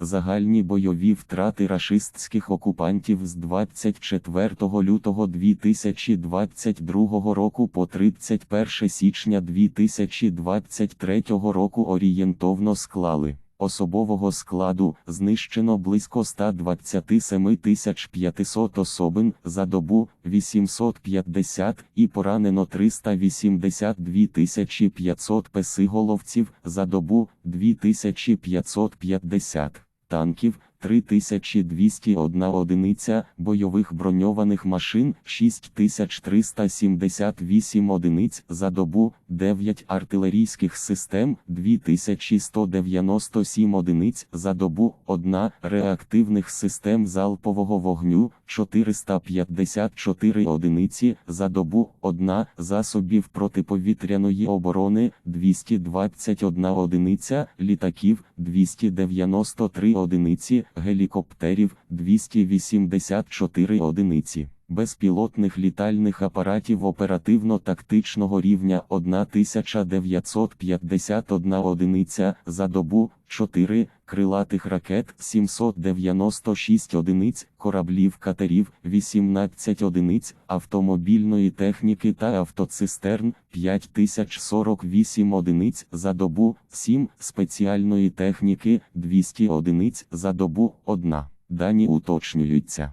Загальні бойові втрати рашистських окупантів з 24 лютого 2022 року по 31 січня 2023 року орієнтовно склали. Особового складу знищено близько 127 500 особин за добу 850 і поранено 382 500 песиголовців за добу 2550 танків 3201 одиниця, бойових броньованих машин 6378 одиниць за добу, 9 артилерійських систем 2197 одиниць за добу, 1 реактивних систем залпового вогню 454 одиниці за добу, 1 засобів протиповітряної оборони 221 одиниця, літаків 293 одиниці, гелікоптерів 284 одиниці. Безпілотних літальних апаратів оперативно-тактичного рівня 1951 одиниця за добу, 4 крилатих ракет 796 одиниць, кораблів катерів 18 одиниць, автомобільної техніки та автоцистерн 5048 одиниць за добу, 7 спеціальної техніки 200 одиниць за добу, 1. Дані уточнюються.